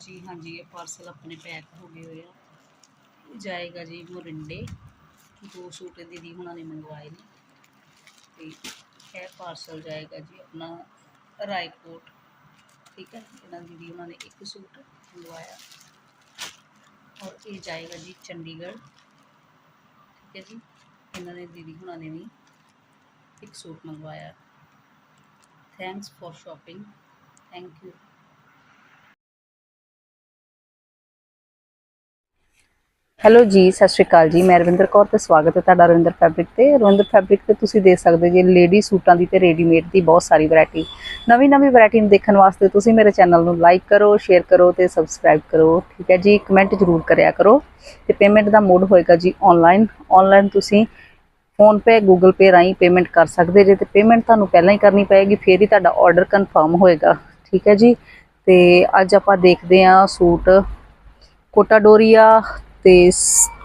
ਜੀ, ਹਾਂਜੀ, ਇਹ ਪਾਰਸਲ ਆਪਣੇ ਪੈਕ ਹੋ ਗਏ ਹੋਏ ਆ। ਇਹ ਜਾਏਗਾ ਜੀ ਮੋਰਿੰਡੇ। ਦੋ ਸੂਟ ਦੀਦੀ ਹੁਣਾਂ ਨੇ ਮੰਗਵਾਏ ਨੇ। ਤੇ ਇਹ ਪਾਰਸਲ ਜਾਏਗਾ ਜੀ ਆਪਣਾ ਰਾਏਕੋਟ। ਠੀਕ ਹੈ, ਇਹਨਾਂ ਦੀਦੀ ਹੁਣਾਂ ਨੇ ਇੱਕ ਸੂਟ ਮੰਗਵਾਇਆ। ਔਰ ਇਹ ਜਾਏਗਾ ਜੀ ਚੰਡੀਗੜ੍ਹ। ਠੀਕ ਹੈ ਜੀ, ਇਹਨਾਂ ਨੇ ਦੀਦੀ ਹੁਣਾਂ ਨੇ ਵੀ ਇੱਕ ਸੂਟ ਮੰਗਵਾਇਆ। Thanks for shopping thank you hello ji, ਸਤਿ ਸ਼੍ਰੀ ਅਕਾਲ ਜੀ। ਮੈਂ ਰਵਿੰਦਰ ਕੌਰ ਤੇ ਸਵਾਗਤ ਹੈ ਤੁਹਾਡਾ ਰਵਿੰਦਰ ਫੈਬਰਿਕ ਤੇ। ਰਵਿੰਦਰ ਫੈਬਰਿਕ ਤੇ ਤੁਸੀਂ ਦੇਖ ਸਕਦੇ ਜੀ, ਲੇਡੀ ਸੂਟਾਂ ਦੀ ਤੇ ਰੈਡੀਮੇਡ ਦੀ ਬਹੁਤ ਸਾਰੀ ਵੈਰਾਈਟੀ ਨਵੀਂ ਨਵੀਂ ਵੈਰਾਈਟੀ ਨੂੰ ਦੇਖਣ ਵਾਸਤੇ ਤੁਸੀਂ ਮੇਰੇ ਚੈਨਲ ਨੂੰ ਲਾਈਕ ਕਰੋ ਸ਼ੇਅਰ ਕਰੋ ਤੇ ਸਬਸਕ੍ਰਾਈਬ ਕਰੋ, ਠੀਕ ਹੈ ਜੀ? ਕਮੈਂਟ ਜ਼ਰੂਰ ਕਰਿਆ ਕਰੋ। ਤੇ ਪੇਮੈਂਟ ਦਾ ਮੋਡ ਹੋਏਗਾ ਜੀ ਆਨਲਾਈਨ ਆਨਲਾਈਨ ਤੁਸੀਂ ਫੋਨ ਪੇ ਗੂਗਲ ਪੇ ਰਾਹੀਂ ਪੇਮੈਂਟ ਕਰ ਸਕਦੇ ਜੇ। ਤੇ ਪੇਮੈਂਟ ਤੁਹਾਨੂੰ ਪਹਿਲਾਂ ਹੀ ਕਰਨੀ ਪਏਗੀ, ਫੇਰ ਹੀ ਤੁਹਾਡਾ ਆਰਡਰ ਕਨਫਰਮ ਹੋਏਗਾ, ਠੀਕ ਹੈ ਜੀ? ਤੇ ਅੱਜ ਆਪਾਂ ਦੇਖਦੇ ਹਾਂ ਸੂਟ ਕੋਟਾ ਡੋਰੀਆ ਤੇ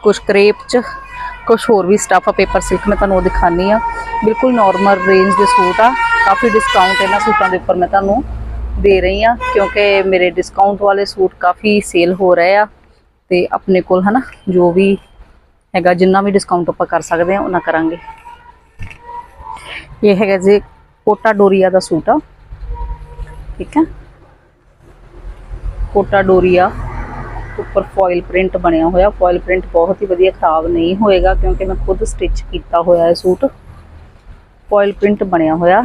ਕੁਝ ਕਰੇਪ ਚ ਕੁਝ ਹੋਰ ਵੀ ਸਟਾਫ ਆ ਪੇਪਰ ਸਿਲਕ ਮੈਂ ਤੁਹਾਨੂੰ ਉਹ ਦਿਖਾਨੀ ਆ ਬਿਲਕੁਲ ਨਾਰਮਲ ਰੇਂਜ ਦੇ ਸੂਟ ਆ, ਕਾਫੀ ਡਿਸਕਾਊਂਟ ਇਹਨਾਂ ਸੂਟਾਂ ਦੇ ਉੱਪਰ ਮੈਂ ਤੁਹਾਨੂੰ ਦੇ ਰਹੀ ਆ ਕਿਉਂਕਿ ਮੇਰੇ ਡਿਸਕਾਊਂਟ ਵਾਲੇ ਸੂਟ ਕਾਫੀ ਸੇਲ ਹੋ ਰਹੇ ਆ। ਤੇ ਆਪਣੇ ਕੋਲ ਹਨਾ, ਜੋ ਵੀ ਹੈਗਾ, ਜਿੰਨਾ ਵੀ ਡਿਸਕਾਊਂਟ ਆਪਾਂ ਕਰ ਸਕਦੇ ਆ ਉਹਨਾਂ ਕਰਾਂਗੇ। ਇਹ ਹੈਗਾ ਜੀ ਕੋਟਾ ਡੋਰੀਆ ਦਾ ਸੂਟ ਆ। ਠੀਕ ਹੈ। ਕੋਟਾ ਡੋਰੀਆ ਉੱਪਰ ਫੋਇਲ ਪ੍ਰਿੰਟ ਬਣਿਆ ਹੋਇਆ। ਫੋਇਲ ਪ੍ਰਿੰਟ ਬਹੁਤ ਹੀ ਵਧੀਆ ਖਰਾਬ ਨਹੀਂ ਹੋਏਗਾ ਕਿਉਂਕਿ ਮੈਂ ਖੁਦ ਸਟਿਚ ਕੀਤਾ ਹੋਇਆ ਹੈ ਸੂਟ। ਫੋਇਲ ਪ੍ਰਿੰਟ ਬਣਿਆ ਹੋਇਆ।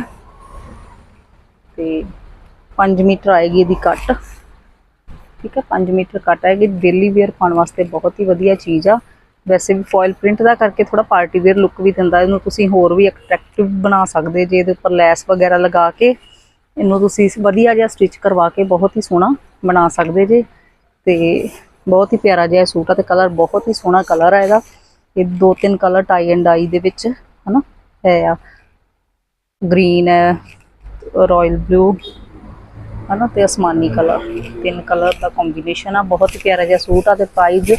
ਤੇ 5 ਮੀਟਰ ਆਏਗੀ ਇਹਦੀ ਕੱਟ ਠੀਕ ਹੈ 5 ਮੀਟਰ ਕੱਟ ਆਏਗੀ। ਡੇਲੀ ਵੇਅਰ ਪਾਉਣ ਵਾਸਤੇ ਬਹੁਤ ਹੀ ਵਧੀਆ ਚੀਜ਼ ਆ। ਵੈਸੇ ਵੀ ਫੋਇਲ ਪ੍ਰਿੰਟ ਦਾ ਕਰਕੇ ਥੋੜਾ ਪਾਰਟੀ ਵੇਅਰ ਲੁੱਕ ਵੀ ਦਿੰਦਾ। ਇਹਨੂੰ ਤੁਸੀਂ ਹੋਰ ਵੀ ਅਟਰੈਕਟਿਵ ਬਣਾ ਸਕਦੇ ਜੇ ਇਹਦੇ ਉੱਪਰ ਲੈਸ ਵਗੈਰਾ ਲਗਾ ਕੇ। ਇਹਨੂੰ ਤੁਸੀਂ ਵਧੀਆ ਜਿਹਾ ਸਟਿਚ ਕਰਵਾ ਕੇ ਬਹੁਤ ਹੀ ਸੋਹਣਾ ਬਣਾ ਸਕਦੇ ਜੇ। ਤੇ ਬਹੁਤ ਹੀ ਪਿਆਰਾ ਜਿਹਾ ਸੂਟ ਆ ਤੇ ਕਲਰ ਬਹੁਤ ਹੀ ਸੋਹਣਾ ਕਲਰ ਆ ਇਹਦਾ। ਇਹ ਦੋ ਤਿੰਨ ਕਲਰ ਟਾਈ ਐਂਡ ਆਈ ਦੇ ਵਿੱਚ, ਹਨਾ? ਹੈ ਆ। ਗ੍ਰੀਨ ਹੈ ਰਾਇਲ ਬਲੂ ਹਨਾ? ਤੇ ਅਸਮਾਨੀ ਕਲਰ। ਤਿੰਨ ਕਲਰ ਦਾ ਕੰਬੀਨੇਸ਼ਨ ਆ। ਬਹੁਤ ਹੀ ਪਿਆਰਾ ਜਿਹਾ ਸੂਟ ਆ ਤੇ ਪ੍ਰਾਈਸ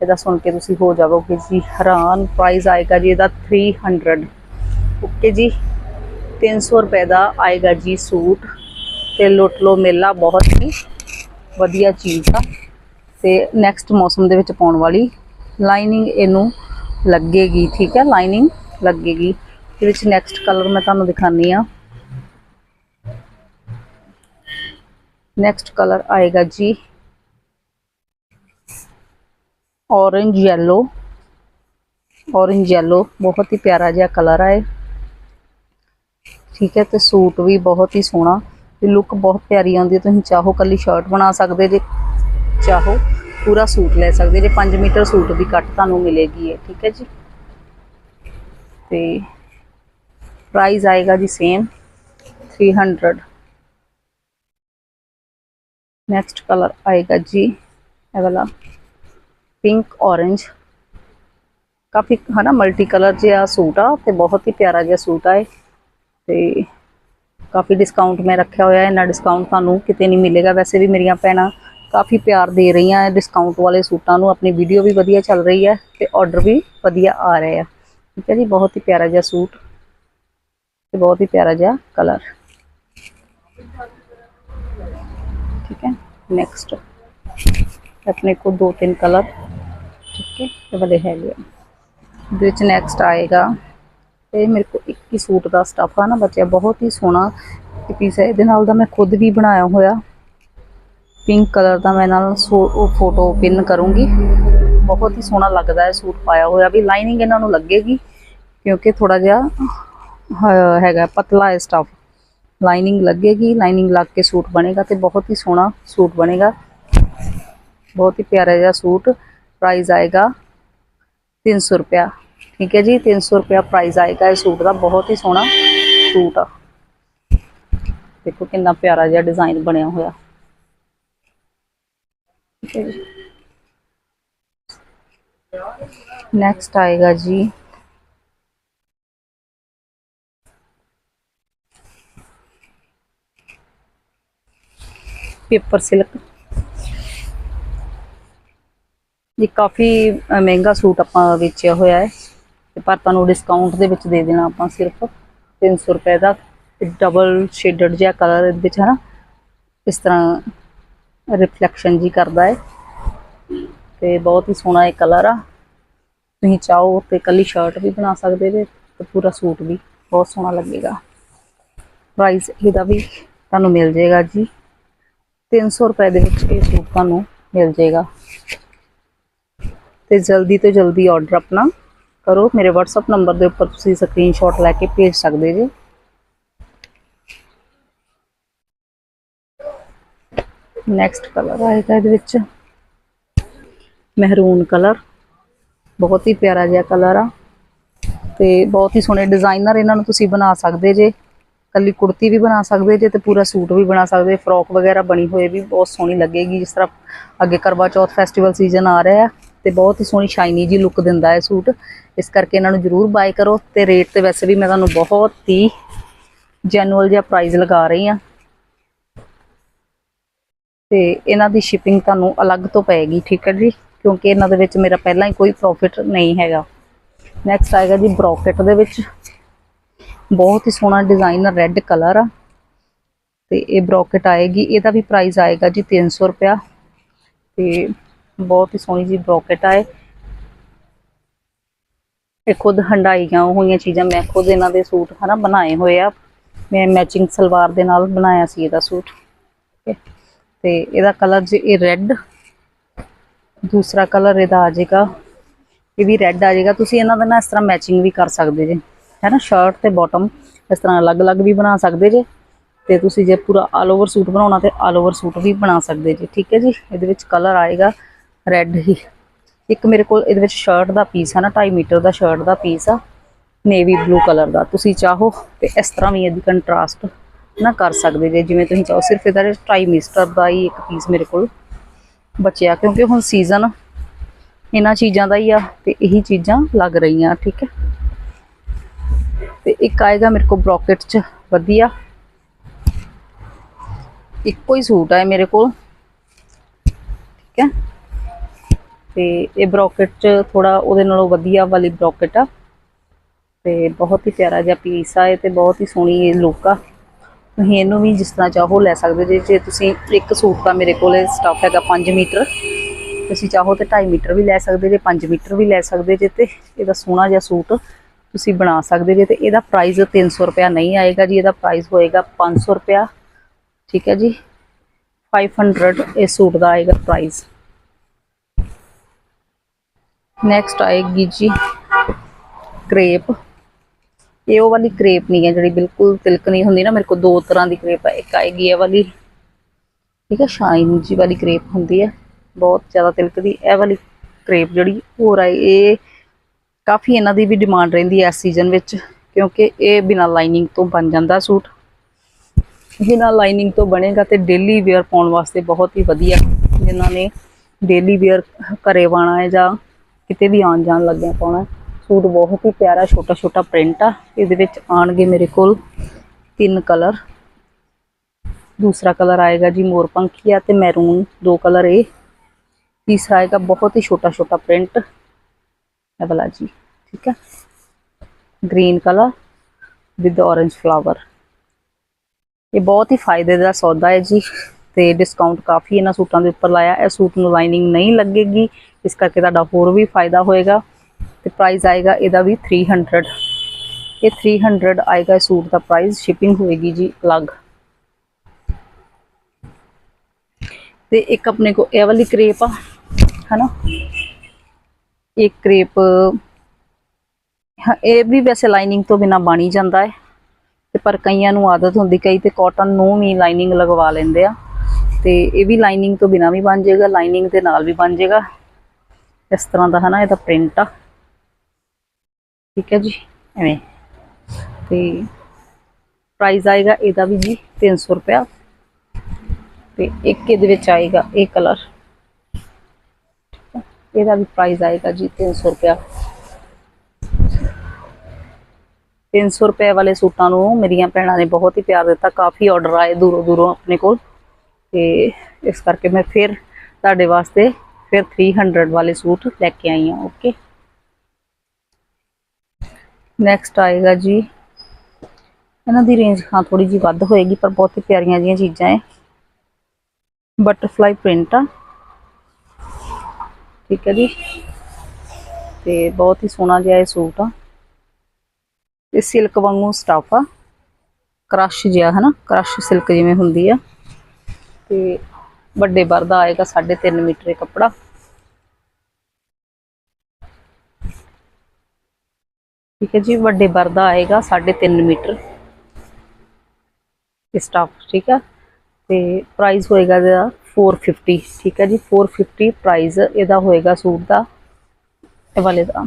ਇਹਦਾ ਸੁਣ ਕੇ ਤੁਸੀਂ ਹੋ ਜਾਵੋਗੇ ਜੀ ਹੈਰਾਨ। ਪ੍ਰਾਈਸ ਆਏਗਾ ਜੀ ਇਹਦਾ 300 ਓਕੇ ਜੀ। 300 ਰੁਪਏ ਦਾ ਆਏਗਾ ਜੀ ਸੂਟ। ਤੇ ਲੁੱਟ ਲੋ ਮੇਲਾ ਬਹੁਤ ਹੀ ਵਧੀਆ ਚੀਜ਼ ਆ। ਤੇ ਨੈਕਸਟ ਮੌਸਮ ਦੇ ਵਿੱਚ ਪਾਉਣ ਵਾਲੀ ਲਾਈਨਿੰਗ ਇਹਨੂੰ ਲੱਗੇਗੀ, ਠੀਕ ਹੈ? ਲਾਈਨਿੰਗ ਲੱਗੇਗੀ। ਇਹਦੇ ਵਿੱਚ ਨੈਕਸਟ ਕਲਰ ਮੈਂ ਤੁਹਾਨੂੰ ਦਿਖਾਨੀ ਆ ਨੈਕਸਟ ਕਲਰ ਆਏਗਾ ਜੀ orange ਯੈਲੋ orange ਯੈਲੋ ਬਹੁਤ ਹੀ ਪਿਆਰਾ ਜਿਹਾ ਕਲਰ ਹੈ ਠੀਕ ਹੈ, ਤੇ ਸੂਟ ਵੀ ਬਹੁਤ ਹੀ ਸੋਹਣਾ। ਤੇ ਲੁੱਕ ਬਹੁਤ ਪਿਆਰੀ ਆਉਂਦੀ ਹੈ। ਤੁਸੀਂ ਚਾਹੋ ਕੱਲੀ ਸ਼ਰਟ ਬਣਾ ਸਕਦੇ ਜੇ। ਚਾਹੋ ਪੂਰਾ ਸੂਟ ਲੈ ਸਕਦੇ, ਜੇ 5 ਮੀਟਰ ਸੂਟ ਦੀ ਕੱਟ ਤੁਹਾਨੂੰ ਮਿਲੇਗੀ ਇਹ, ਠੀਕ ਹੈ ਜੀ? ਤੇ ਪ੍ਰਾਈਸ ਆਏਗਾ ਜੀ ਸੇਮ 300 ਨੈਕਸਟ ਕਲਰ ਆਏਗਾ ਜੀ, ਇਹ ਵਾਲਾ ਪਿੰਕ orange ਕਾਫੀ ਹਨਾ ਮਲਟੀ ਕਲਰ ਜਿਹਾ ਸੂਟ ਆ, ਤੇ ਬਹੁਤ ਹੀ ਪਿਆਰਾ ਜਿਹਾ ਸੂਟ ਆ ਇਹ। ਤੇ ਕਾਫੀ ਡਿਸਕਾਊਂਟ ਮੈਂ ਰੱਖਿਆ ਹੋਇਆ ਹੈ ਇੰਨਾ ਡਿਸਕਾਊਂਟ ਤੁਹਾਨੂੰ ਕਿਤੇ ਨਹੀਂ ਮਿਲੇਗਾ, ਵੈਸੇ ਵੀ ਮੇਰੀਆਂ ਭੈਣਾਂ ਕਾਫੀ ਪਿਆਰ ਦੇ ਰਹੀਆਂ ਹੈ ਡਿਸਕਾਊਂਟ ਵਾਲੇ ਸੂਟਾਂ ਨੂੰ, ਆਪਣੀ ਵੀਡੀਓ ਵੀ ਵਧੀਆ ਚੱਲ ਰਹੀ ਹੈ ਤੇ ਆਰਡਰ ਵੀ ਵਧੀਆ ਆ ਰਹੇ ਆ। ਠੀਕ ਹੈ ਜੀ, ਬਹੁਤ ਹੀ ਪਿਆਰਾ ਜਿਹਾ ਸੂਟ ਤੇ ਬਹੁਤ ਹੀ ਪਿਆਰਾ ਜਿਹਾ ਕਲਰ ਠੀਕ ਹੈ ਨੈਕਸਟ ਆਪਣੇ ਕੋਲ ਦੋ ਤਿੰਨ ਕਲਰ ਠੀਕ ਹੈ, ਇਹ ਵਾਲੇ ਹੈਗੇ ਆ। ਇਹਦੇ ਵਿੱਚ ਨੈਕਸਟ ਆਏਗਾ। ਇਹ ਮੇਰੇ ਕੋਲ ਇੱਕ ਹੀ ਸੂਟ ਦਾ ਸਟਫ ਆ ਨਾ ਬਚਿਆ, ਬਹੁਤ ਹੀ ਸੋਹਣਾ ਪੀਸ ਹੈ। ਇਹਦੇ ਨਾਲ ਦਾ ਮੈਂ ਖੁਦ ਵੀ ਬਣਾਇਆ ਹੋਇਆ। ਪਿੰਕ ਕਲਰ ਦਾ ਮੈਂ ਨਾਲ ਫੋਟੋ ਪਿੰਨ ਕਰੂੰਗੀ। ਬਹੁਤ ਹੀ ਸੋਹਣਾ ਲੱਗਦਾ ਹੈ ਸੂਟ ਪਾਇਆ ਹੋਇਆ ਵੀ। ਲਾਈਨਿੰਗ ਇਹਨਾਂ ਨੂੰ ਲੱਗੇਗੀ ਕਿਉਂਕਿ ਥੋੜਾ ਜਿਹਾ ਹੈਗਾ ਪਤਲਾ ਹੈ ਸਟਫ ਲਾਈਨਿੰਗ ਲੱਗੇਗੀ ਲਾਈਨਿੰਗ ਲੱਗ ਕੇ ਸੂਟ ਬਣੇਗਾ ਤੇ ਬਹੁਤ ਹੀ ਸੋਹਣਾ ਸੂਟ ਬਣੇਗਾ। ਬਹੁਤ ਹੀ ਪਿਆਰਾ ਜਿਹਾ ਸੂਟ ਪ੍ਰਾਈਸ ਆਏਗਾ 300 ਰੁਪਿਆ ਠੀਕ ਹੈ ਜੀ 300 ਰੁਪਿਆ ਪ੍ਰਾਈਸ ਆਏਗਾ ਇਸ ਸੂਟ ਦਾ। ਬਹੁਤ ਹੀ ਸੋਹਣਾ ਸੂਟ ਆ। ਦੇਖੋ ਕਿੰਨਾ ਪਿਆਰਾ ਜਿਹਾ ਡਿਜ਼ਾਈਨ ਬਣਿਆ ਹੋਇਆ। ਠੀਕ ਹੈ ਜੀ ਨੈਕਸਟ ਆਏਗਾ ਜੀ ਪੇਪਰ ਸਿਲਕ ਜੀ ਕਾਫੀ ਮਹਿੰਗਾ ਸੂਟ ਆਪਾਂ ਵੇਚਿਆ ਹੋਇਆ ਹੈ ਤੇ ਪਰ ਤੁਹਾਨੂੰ ਡਿਸਕਾਊਂਟ ਦੇ ਵਿੱਚ ਦੇ ਦੇਣਾ ਆਪਾਂ ਸਿਰਫ 300 ਰੁਪਏ ਦਾ ਡਬਲ ਸ਼ੇਡਡ ਜਿਹਾ ਕਲਰ ਇਹਦੇ ਵਿੱਚ ਹੈ ਨਾ ਇਸ ਤਰ੍ਹਾਂ ਰਿਫਲੈਕਸ਼ਨ ਜੀ ਕਰਦਾ ਹੈ ਤੇ ਬਹੁਤ ਹੀ ਸੋਹਣਾ ਇਹ ਕਲਰ ਆ। ਤੁਸੀਂ ਚਾਹੋ ਤੇ ਕੱਲੀ ਸ਼ਰਟ ਵੀ ਬਣਾ ਸਕਦੇ ਜੇ ਤੇ ਪੂਰਾ ਸੂਟ ਵੀ। ਬਹੁਤ ਸੋਹਣਾ ਲੱਗੇਗਾ। ਪ੍ਰਾਈਸ ਇਹਦਾ ਵੀ ਤੁਹਾਨੂੰ ਮਿਲ ਜਾਏਗਾ ਜੀ। 300 ਰੁਪਏ ਦੇ ਵਿੱਚ ਇਹ ਸੂਟ ਤੁਹਾਨੂੰ ਮਿਲ ਜਾਏਗਾ। ਤੇ ਜਲਦੀ ਤੋਂ ਜਲਦੀ ਆਰਡਰ ਆਪਣਾ ਕਰੋ। ਮੇਰੇ WhatsApp ਨੰਬਰ ਦੇ ਉੱਪਰ ਤੁਸੀਂ ਸਕਰੀਨਸ਼ਾਟ ਲੈ ਕੇ ਭੇਜ ਸਕਦੇ ਜੇ। ਨੈਕਸਟ ਕਲਰ ਆਏਗਾ ਇਹਦੇ ਵਿੱਚ। ਮਹਿਰੂਨ ਕਲਰ ਬਹੁਤ ਹੀ ਪਿਆਰਾ ਜਿਹਾ ਕਲਰ ਆ। ਤੇ ਬਹੁਤ ਹੀ ਸੋਹਣੇ ਡਿਜ਼ਾਈਨਰ ਇਹਨਾਂ ਨੂੰ ਤੁਸੀਂ ਬਣਾ ਸਕਦੇ ਜੇ। ਕੱਲੀ ਕੁੜਤੀ ਵੀ ਬਣਾ ਸਕਦੇ ਜੇ ਤੇ ਪੂਰਾ ਸੂਟ ਵੀ ਬਣਾ ਸਕਦੇ। ਫਰੋਕ ਵਗੈਰਾ ਬਣੀ ਹੋਏ ਵੀ ਬਹੁਤ ਸੋਹਣੀ ਲੱਗੇਗੀ, ਜਿਸ ਤਰ੍ਹਾਂ ਅੱਗੇ ਕਰਵਾ ਚੌਥ ਫੈਸਟੀਵਲ ਸੀਜ਼ਨ ਆ ਰਿਹਾ ਹੈ ਤੇ ਬਹੁਤ ਹੀ ਸੋਹਣੀ ਸ਼ਾਈਨੀ ਜੀ ਲੁੱਕ ਦਿੰਦਾ ਹੈ ਸੂਟ। ਇਸ ਕਰਕੇ ਇਹਨਾਂ ਨੂੰ ਜਰੂਰ ਬਾਏ ਕਰੋ ਤੇ ਰੇਟ ਤੇ ਵੈਸੇ ਵੀ ਮੈਂ ਤੁਹਾਨੂੰ ਬਹੁਤ ਹੀ ਜੈਨੂਅਲ ਜਿਹਾ ਪ੍ਰਾਈਸ ਲਗਾ ਰਹੀ ਆ ਤੇ ਇਹਨਾਂ ਦੀ ਸ਼ਿਪਿੰਗ ਤੁਹਾਨੂੰ ਅਲੱਗ ਤੋਂ ਪਏਗੀ, ਠੀਕ ਹੈ ਜੀ? ਕਿਉਂਕਿ ਇਹਨਾਂ ਦੇ ਵਿੱਚ ਮੇਰਾ ਪਹਿਲਾਂ ਹੀ ਕੋਈ ਪ੍ਰੋਫਿਟ ਨਹੀਂ ਹੈਗਾ। ਨੈਕਸਟ ਆਏਗਾ ਜੀ ਬ੍ਰੋਕਟ ਦੇ ਵਿੱਚ। ਬਹੁਤ ਹੀ ਸੋਹਣਾ ਡਿਜ਼ਾਈਨਰ ਰੈੱਡ ਕਲਰ ਆ। ਤੇ ਇਹ ਬ੍ਰੋਕਟ ਆਏਗੀ, ਇਹਦਾ ਵੀ ਪ੍ਰਾਈਸ ਆਏਗਾ ਜੀ 300 ਰੁਪਿਆ ਤੇ ਬਹੁਤ ਹੀ ਸੋਹਣੀ ਜੀ ਬ੍ਰੋਕਟ ਆਏ ਇਹ। ਖੁਦ ਹੰਡਾਈਆਂ ਹੋਈਆਂ ਚੀਜ਼ਾਂ, ਮੈਂ ਖੁਦ ਇਹਨਾਂ ਦੇ ਸੂਟ ਹਨਾ ਬਣਾਏ ਹੋਏ ਆ। ਮੈਂ ਮੈਚਿੰਗ ਸਲਵਾਰ ਦੇ ਨਾਲ ਬਣਾਇਆ ਸੀ ਇਹਦਾ ਸੂਟ। ਠੀਕ ਹੈ ਤੇ ਇਹਦਾ ਕਲਰ ਜੀ ਇਹ ਰੈੱਡ ਦੂਸਰਾ ਕਲਰ ਇਹਦਾ ਆ ਜਾਏਗਾ। ਇਹ ਵੀ ਰੈੱਡ ਆ ਜਾਏਗਾ। ਤੁਸੀਂ ਇਹਨਾਂ ਦਾ ਨਾ ਇਸ ਤਰ੍ਹਾਂ ਮੈਚਿੰਗ ਵੀ ਕਰ ਸਕਦੇ ਜੇ। ਹੈ ਨਾ? ਸ਼ਰਟ ਤੇ ਬਾਟਮ ਇਸ ਤਰ੍ਹਾਂ ਅਲੱਗ-ਅਲੱਗ ਵੀ ਬਣਾ ਸਕਦੇ ਜੇ। ਤੇ ਤੁਸੀਂ ਜੇ ਪੂਰਾ ਆਲ ਓਵਰ ਸੂਟ ਬਣਾਉਣਾ ਤੇ ਆਲ ਓਵਰ ਸੂਟ ਵੀ ਬਣਾ ਸਕਦੇ ਜੇ। ਠੀਕ ਹੈ ਜੀ? ਇਹਦੇ ਵਿੱਚ ਕਲਰ ਆਏਗਾ ਰੈੱਡ ਹੀ। ਇੱਕ ਮੇਰੇ ਕੋਲ ਇਹਦੇ ਵਿੱਚ ਸ਼ਰਟ ਦਾ ਪੀਸ ਹੈ ਨਾ 2.5 ਮੀਟਰ ਦਾ ਸ਼ਰਟ ਦਾ ਪੀਸ ਆ। ਨੇਵੀ ਬਲੂ ਕਲਰ ਦਾ। ਤੁਸੀਂ ਚਾਹੋ ਤੇ ਇਸ ਤਰ੍ਹਾਂ ਵੀ ਇਹਦੀ ਕੰਟਰਾਸਟ ਨਾ ਕਰ ਸਕਦੇ ਜੇ, ਜਿਵੇਂ ਤੁਸੀਂ ਚਾਹੋ, ਸਿਰਫ ਇਹਦਾ 2.5 ਮੀਟਰ ਦਾ ਹੀ ਇੱਕ ਪੀਸ ਮੇਰੇ ਕੋਲ ਬਚਿਆ, ਕਿਉਂਕਿ ਹੁਣ ਸੀਜ਼ਨ ਇਹਨਾਂ ਚੀਜ਼ਾਂ ਦਾ ਹੀ ਆ ਤੇ ਇਹੀ ਚੀਜ਼ਾਂ ਲੱਗ ਰਹੀਆਂ, ਠੀਕ ਹੈ? ਤੇ ਇੱਕ ਆਏਗਾ ਮੇਰੇ ਕੋਲ ਬ੍ਰੋਕਟ ਚ, ਵਧੀਆ। ਇੱਕੋ ਹੀ ਸੂਟ ਆ ਮੇਰੇ ਕੋਲ, ਠੀਕ ਹੈ? ਤੇ ਇਹ ਬ੍ਰੋਕਟ ਚ ਥੋੜਾ ਉਹਦੇ ਨਾਲੋਂ ਵਧੀਆ ਵਾਲੀ ਬ੍ਰੋਕਟ ਆ। ਤੇ ਬਹੁਤ ਹੀ ਪਿਆਰਾ ਜਿਹਾ ਪੀਸ ਆ, ਇਹ ਤੇ ਬਹੁਤ ਹੀ ਸੋਹਣੀ ਇਹ ਲੁੱਕ ਆ। ਤੁਸੀਂ ਇਹਨੂੰ ਵੀ ਜਿਸ ਤਰ੍ਹਾਂ ਚਾਹੋ ਲੈ ਸਕਦੇ ਜੇ ਜੇ ਤੁਸੀਂ ਇੱਕ ਸੂਟ ਦਾ ਮੇਰੇ ਕੋਲ ਸਟਫ ਹੈਗਾ 5 ਮੀਟਰ। ਤੁਸੀਂ ਚਾਹੋ ਤੇ 2.5 ਮੀਟਰ ਵੀ ਲੈ ਸਕਦੇ ਜੇ 5 ਮੀਟਰ ਵੀ ਲੈ ਸਕਦੇ ਜੇ ਤੇ ਇਹਦਾ ਸੋਹਣਾ ਜਿਹਾ ਸੂਟ ਤੁਸੀਂ ਬਣਾ ਸਕਦੇ ਜੇ ਤੇ ਇਹਦਾ ਪ੍ਰਾਈਸ 300 ਰੁਪਿਆ ਨਹੀਂ ਆਏਗਾ ਜੀ, ਇਹਦਾ ਪ੍ਰਾਈਸ ਹੋਏਗਾ 500 ਰੁਪਿਆ ਠੀਕ ਹੈ ਜੀ? 500 ਇਸ ਸੂਟ ਦਾ ਆਏਗਾ ਪ੍ਰਾਈਸ ਨੈਕਸਟ ਆਏਗੀ ਜੀ ਕ੍ਰੇਪ ਇਹ ਉਹ ਵਾਲੀ ਕ੍ਰੇਪ ਨਹੀਂ ਹੈ ਜਿਹੜੀ ਬਿਲਕੁਲ ਤਿਲਕ ਨਹੀਂ ਹੁੰਦੀ ਨਾ, ਮੇਰੇ ਕੋਲ ਦੋ ਤਰ੍ਹਾਂ ਦੀ ਕ੍ਰੇਪ ਹੈ ਇੱਕ ਆਏਗੀ ਇਹ ਵਾਲੀ, ਠੀਕ ਹੈ ਸ਼ਾਈਨ ਜੀ ਵਾਲੀ ਕ੍ਰੇਪ ਹੁੰਦੀ ਹੈ ਬਹੁਤ ਜ਼ਿਆਦਾ ਤਿਲਕਦੀ ਇਹ ਵਾਲੀ ਕ੍ਰੇਪ ਜਿਹੜੀ ਹੋਰ ਆਏ ਇਹ ਕਾਫੀ ਇਹਨਾਂ ਦੀ ਵੀ ਡਿਮਾਂਡ ਰਹਿੰਦੀ ਹੈ ਇਸ ਸੀਜ਼ਨ ਵਿੱਚ, ਕਿਉਂਕਿ ਇਹ ਬਿਨਾਂ ਲਾਈਨਿੰਗ ਤੋਂ ਬਣ ਜਾਂਦਾ ਸੂਟ। ਬਿਨਾਂ ਲਾਈਨਿੰਗ ਤੋਂ ਬਣੇਗਾ ਤੇ ਡੇਲੀ ਵੇਅਰ ਪਾਉਣ ਵਾਸਤੇ ਬਹੁਤ ਹੀ ਵਧੀਆ, ਜਿਨ੍ਹਾਂ ਨੇ ਡੇਲੀ ਵੇਅਰ ਘਰੇ ਪਾਉਣਾ ਹੈ ਜਾਂ ਕਿਤੇ ਵੀ ਆਉਣ ਜਾਣ ਲੱਗਿਆ ਪਾਉਣਾ ਸੂਟ ਬਹੁਤ ਹੀ ਪਿਆਰਾ ਛੋਟਾ ਛੋਟਾ ਪ੍ਰਿੰਟ ਆ। ਇਹਦੇ ਵਿੱਚ ਆਣਗੇ ਮੇਰੇ ਕੋਲ ਤਿੰਨ ਕਲਰ ਦੂਸਰਾ ਕਲਰ ਆਏਗਾ ਜੀ ਮੋਰ ਪੰਖੀਆ ਤੇ ਮੈਰੂਨ ਦੋ ਕਲਰ ਇਹ। ਤੀਸਰਾ ਆਏਗਾ ਬਹੁਤ ਹੀ ਛੋਟਾ ਛੋਟਾ ਪ੍ਰਿੰਟ ਇਹ ਵਾਲਾ ਜੀ, ਠੀਕ ਹੈ green colour with orange flower ਇਹ ਬਹੁਤ ਹੀ ਫਾਇਦੇ ਦਾ ਸੌਦਾ ਹੈ ਜੀ ਤੇ ਡਿਸਕਾਊਂਟ ਕਾਫੀ ਇਹਨਾਂ ਸੂਟਾਂ ਦੇ ਉੱਪਰ ਲਾਇਆ। ਇਹ ਸੂਟ ਨੂੰ ਲਾਈਨਿੰਗ ਨਹੀਂ ਲੱਗੇਗੀ, ਇਸ ਕਰਕੇ ਤੁਹਾਡਾ ਹੋਰ ਵੀ ਫਾਇਦਾ ਹੋਏਗਾ। ਤੇ ਪ੍ਰਾਈਸ ਆਏਗਾ ਇਹਦਾ ਵੀ 300 ਇਹ 300 ਆਏਗਾ ਇਸ ਸੂਟ ਦਾ ਪ੍ਰਾਈਸ ਸ਼ਿਪਿੰਗ ਹੋਏਗੀ ਜੀ ਅਲੱਗ। ਤੇ ਇੱਕ ਆਪਣੇ ਕੋ ਇਹ ਵਾਲੀ ਕ੍ਰੇਪ ਆ ਹਨਾ? ਇੱਕ ਕ੍ਰੇਪ ਹਾਂ, ਇਹ ਵੀ ਵੈਸੇ ਲਾਈਨਿੰਗ ਤੋਂ ਬਿਨਾ ਬਣ ਹੀ ਜਾਂਦਾ ਹੈ। ਤੇ ਪਰ ਕਈਆਂ ਨੂੰ ਆਦਤ ਹੁੰਦੀ ਕਈ ਤੇ ਕਾਟਨ ਨੂੰ ਵੀ ਲਾਈਨਿੰਗ ਲਗਵਾ ਲੈਂਦੇ ਆ। ਤੇ ਇਹ ਵੀ ਲਾਈਨਿੰਗ ਤੋਂ ਬਿਨਾ ਵੀ ਬਣ ਜਾਏਗਾ ਲਾਈਨਿੰਗ ਦੇ ਨਾਲ ਵੀ ਬਣ ਜਾਏਗਾ। ਇਸ ਤਰ੍ਹਾਂ ਦਾ ਹਨਾ ਇਹਦਾ ਪ੍ਰਿੰਟ ਆ। ਠੀਕ ਹੈ ਜੀ? ਐਵੇਂ। ਤੇ ਪ੍ਰਾਈਸ ਆਏਗਾ ਇਹਦਾ ਵੀ ਜੀ 300 ਰੁਪਇਆ। ਤੇ ਇੱਕ ਇਹਦੇ ਵਿੱਚ ਆਏਗਾ ਇਹ ਕਲਰ ਇਹਦਾ ਵੀ ਪ੍ਰਾਈਸ ਆਏਗਾ ਜੀ 300 ਰੁਪਇਆ। 300 ਰੁਪਏ ਵਾਲੇ ਸੂਟਾਂ ਨੂੰ ਮੇਰੀਆਂ ਭੈਣਾਂ ਨੇ ਬਹੁਤ ਹੀ ਪਿਆਰ ਦਿੱਤਾ। ਕਾਫੀ ਆਰਡਰ ਆਏ ਦੂਰੋਂ ਦੂਰੋਂ ਆਪਣੇ ਕੋਲ। ਤੇ ਇਸ ਕਰਕੇ ਮੈਂ ਫਿਰ ਤੁਹਾਡੇ ਵਾਸਤੇ ਫਿਰ 300 ਵਾਲੇ ਸੂਟ ਲੈ ਕੇ ਆਈ ਹਾਂ ਓਕੇ ਨੈਕਸਟ ਆਏਗਾ ਜੀ। ਇਹਨਾਂ ਦੀ ਰੇਂਜ ਹਾਂ ਥੋੜੀ ਜੀ ਵੱਧ ਹੋਏਗੀ, ਪਰ ਬਹੁਤ ਹੀ ਪਿਆਰੀਆਂ ਜੀਆਂ ਚੀਜ਼ਾਂ ਹੈ ਬਟਰਫਲਾਈ ਪ੍ਰਿੰਟ ਆ। ਠੀਕ ਹੈ ਜੀ। ਤੇ ਬਹੁਤ ਹੀ ਸੋਹਣਾ ਜਿਹਾ ਇਹ ਸੂਟ ਆ। ਤੇ ਸਿਲਕ ਵਾਂਗੂ ਸਟਾਫ ਆ। ਕ੍ਰਸ਼ ਜਿਹਾ, ਹਨਾ? ਕ੍ਰਸ਼ ਸਿਲਕ ਜਿਵੇਂ ਹੁੰਦੀ ਆ। ਤੇ ਵੱਡੇ ਬਰ ਦਾ ਆਏਗਾ 3.5 ਮੀਟਰ ਇਹ ਕੱਪੜਾ। ਠੀਕ ਹੈ ਜੀ, ਵੱਡੇ ਵਰਦਾ ਦਾ ਆਏਗਾ 3.5 ਮੀਟਰ। ਇਹ ਸਟਾਫ ਠੀਕ ਆ ਤੇ ਪ੍ਰਾਈਸ ਹੋਏਗਾ ਇਹਦਾ 450 ਠੀਕ ਹੈ ਜੀ? 450 ਪ੍ਰਾਈਸ ਇਹਦਾ ਹੋਏਗਾ ਸੂਟ ਦਾ, ਇਹ ਵਾਲੇ ਦਾ।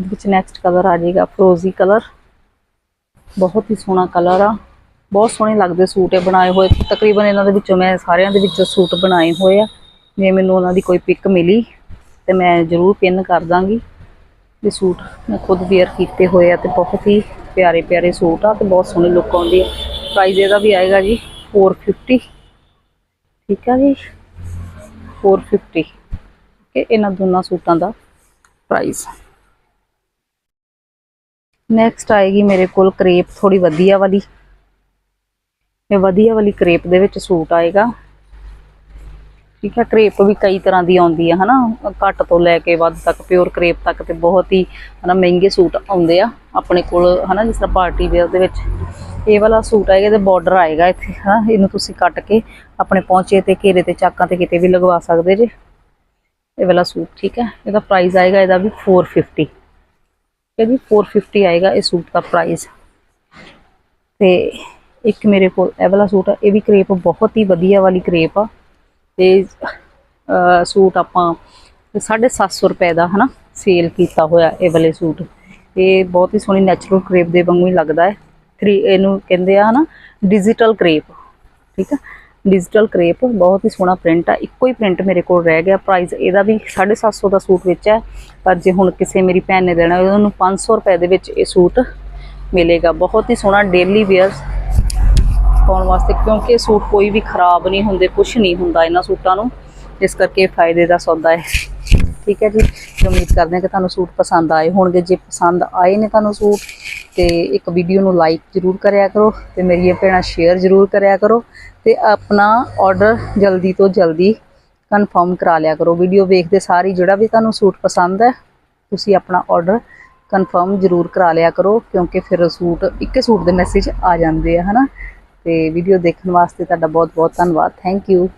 ਵਿੱਚ ਨੈਕਸਟ ਕਲਰ ਆ ਜਾਏਗਾ ਫਰੋਜ਼ੀ ਕਲਰ ਬਹੁਤ ਹੀ ਸੋਹਣਾ ਕਲਰ ਆ। ਬਹੁਤ ਸੋਹਣੇ ਲੱਗਦੇ ਸੂਟ ਇਹ ਬਣਾਏ ਹੋਏ। ਤਕਰੀਬਨ ਇਹਨਾਂ ਦੇ ਵਿੱਚੋਂ ਮੈਂ ਸਾਰਿਆਂ ਦੇ ਵਿੱਚੋਂ ਸੂਟ ਬਣਾਏ ਹੋਏ ਆ। ਜੇ ਮੈਨੂੰ ਉਹਨਾਂ ਦੀ ਕੋਈ ਪਿਕ ਮਿਲੀ, ਤੇ ਮੈਂ ਜ਼ਰੂਰ ਪਿੰਨ ਕਰ ਦਾਂਗੀ। ਇਹ ਸੂਟ ਮੈਂ ਖੁਦ ਵੇਅਰ ਕੀਤੇ ਹੋਏ ਆ ਤੇ ਬਹੁਤ ਹੀ ਪਿਆਰੇ ਪਿਆਰੇ ਸੂਟ ਆ ਤੇ ਬਹੁਤ ਸੋਹਣੀ ਲੁੱਕ ਆਉਂਦੀ ਹੈ ਪ੍ਰਾਈਸ ਇਹਦਾ ਵੀ ਆਏਗਾ ਜੀ 450 ਠੀਕ ਆ ਜੀ? 450 ਕਿ ਇਹਨਾਂ ਦੋਨਾਂ ਸੂਟਾਂ ਦਾ ਪ੍ਰਾਈਸ ਨੈਕਸਟ ਆਏਗੀ ਮੇਰੇ ਕੋਲ ਕਰੇਪ ਥੋੜੀ ਵਧੀਆ ਵਾਲੀ। ਇਹ ਵਧੀਆ ਵਾਲੀ ਕਰੇਪ ਦੇ ਵਿੱਚ ਸੂਟ ਆਏਗਾ। ਠੀਕ ਹੈ, ਕਰੇਪ ਵੀ ਕਈ ਤਰ੍ਹਾਂ ਦੀ ਆਉਂਦੀ ਆ, ਹਨਾ? ਘੱਟ ਤੋਂ ਲੈ ਕੇ ਵੱਧ ਤੱਕ ਪਿਓਰ ਕਰੇਪ ਤੱਕ ਤੇ ਬਹੁਤ ਹੀ, ਹਨਾ, ਮਹਿੰਗੇ ਸੂਟ ਆਉਂਦੇ ਆ ਆਪਣੇ ਕੋਲ, ਹਨਾ, ਜਿਸ ਤਰ੍ਹਾਂ ਪਾਰਟੀ ਵੇਅਰ ਦੇ ਵਿੱਚ। ਇਹ ਵਾਲਾ ਸੂਟ ਆਏਗਾ ਇਹਦੇ ਬਾਰਡਰ ਆਏਗਾ ਇੱਥੇ, ਹਨਾ? ਇਹਨੂੰ ਤੁਸੀਂ ਕੱਟ ਕੇ ਆਪਣੇ ਪਹੁੰਚੇ ਤੇ, ਘੇਰੇ ਤੇ, ਚਾਕਾਂ ਤੇ ਕਿਤੇ ਵੀ ਲਗਵਾ ਸਕਦੇ ਜੇ। ਇਹ ਵਾਲਾ ਸੂਟ, ਠੀਕ ਹੈ? ਇਹਦਾ ਪ੍ਰਾਈਸ ਆਏਗਾ, ਇਹਦਾ ਵੀ 450 ਇਹ ਵੀ 450 ਆਏਗਾ, ਇਹ ਸੂਟ ਦਾ ਪ੍ਰਾਈਸ ਤੇ ਇੱਕ ਮੇਰੇ ਕੋਲ ਇਹ ਵਾਲਾ ਸੂਟ ਆ, ਇਹ ਵੀ ਕਰੇਪ ਬਹੁਤ ਹੀ ਵਧੀਆ ਵਾਲੀ ਕਰੇਪ ਆ। ਤੇ ਸੂਟ ਆਪਾਂ 750 ਰੁਪਏ ਦਾ ਹਨਾ ਸੇਲ ਕੀਤਾ ਹੋਇਆ ਇਹ ਵਾਲੇ ਸੂਟ। ਇਹ ਬਹੁਤ ਹੀ ਸੋਹਣੀ ਨੈਚੁਰਲ ਕਰੇਪ ਦੇ ਵਾਂਗੂ ਹੀ ਲੱਗਦਾ ਹੈ। ਥਰੀ ਇਹਨੂੰ ਕਹਿੰਦੇ ਆ ਹਨਾ ਡਿਜੀਟਲ ਕਰੇਪ ਠੀਕ ਆ? ਡਿਜੀਟਲ ਕਰੇਪ ਬਹੁਤ ਹੀ ਸੋਹਣਾ ਪ੍ਰਿੰਟ ਆ। ਇੱਕੋ ਹੀ ਪ੍ਰਿੰਟ ਮੇਰੇ ਕੋਲ ਰਹਿ ਗਿਆ। ਪ੍ਰਾਈਸ ਇਹਦਾ ਵੀ 750 ਦਾ ਸੂਟ ਵਿੱਚ ਹੈ। ਪਰ ਜੇ ਹੁਣ ਕਿਸੇ ਮੇਰੀ ਭੈਣ ਨੇ ਦੇਣਾ ਹੋਵੇ ਉਹਨੂੰ 500 ਰੁਪਏ ਦੇ ਵਿੱਚ ਇਹ ਸੂਟ ਮਿਲੇਗਾ। ਬਹੁਤ ਹੀ ਸੋਹਣਾ ਡੇਲੀ ਵੇਅਰ ਪਾਉਣ ਵਾਸਤੇ, ਕਿਉਂਕਿ ਸੂਟ ਕੋਈ ਵੀ ਖਰਾਬ ਨਹੀਂ ਹੁੰਦੇ ਕੁਝ ਨਹੀਂ ਹੁੰਦਾ ਇਹਨਾਂ ਸੂਟਾਂ ਨੂੰ। ਇਸ ਕਰਕੇ ਫਾਇਦੇ ਦਾ ਸੌਦਾ ਹੈ। ਠੀਕ ਹੈ ਜੀ ਉਮੀਦ ਕਰਦੇ ਹਾਂ ਕਿ ਤੁਹਾਨੂੰ ਸੂਟ ਪਸੰਦ ਆਏ ਹੋਣਗੇ। ਜੇ ਪਸੰਦ ਆਏ ਨੇ ਤੁਹਾਨੂੰ ਸੂਟ, ਤੇ ਇੱਕ ਵੀਡੀਓ ਨੂੰ ਲਾਈਕ ਜ਼ਰੂਰ ਕਰਿਆ ਕਰੋ, ਤੇ ਮੇਰੀਆਂ ਭੈਣਾਂ ਸ਼ੇਅਰ ਜ਼ਰੂਰ ਕਰਿਆ ਕਰੋ, ਤੇ ਆਪਣਾ ਆਰਡਰ ਜਲਦੀ ਤੋਂ ਜਲਦੀ ਕਨਫਰਮ ਕਰਾ ਲਿਆ ਕਰੋ। ਵੀਡੀਓ ਵੇਖਦੇ ਸਾਰੀ ਜਿਹੜਾ ਵੀ ਤੁਹਾਨੂੰ ਸੂਟ ਪਸੰਦ ਹੈ, ਤੁਸੀਂ ਆਪਣਾ ਆਰਡਰ ਕਨਫਰਮ ਜ਼ਰੂਰ ਕਰਾ ਲਿਆ ਕਰੋ, ਕਿਉਂਕਿ ਫਿਰ ਸੂਟ, ਇੱਕੇ ਸੂਟ ਦੇ ਮੈਸੇਜ ਆ ਜਾਂਦੇ ਆ, ਹਨਾ? ਤੇ ਵੀਡੀਓ ਦੇਖਣ ਵਾਸਤੇ ਤੁਹਾਡਾ ਬਹੁਤ ਬਹੁਤ ਧੰਨਵਾਦ। Thank you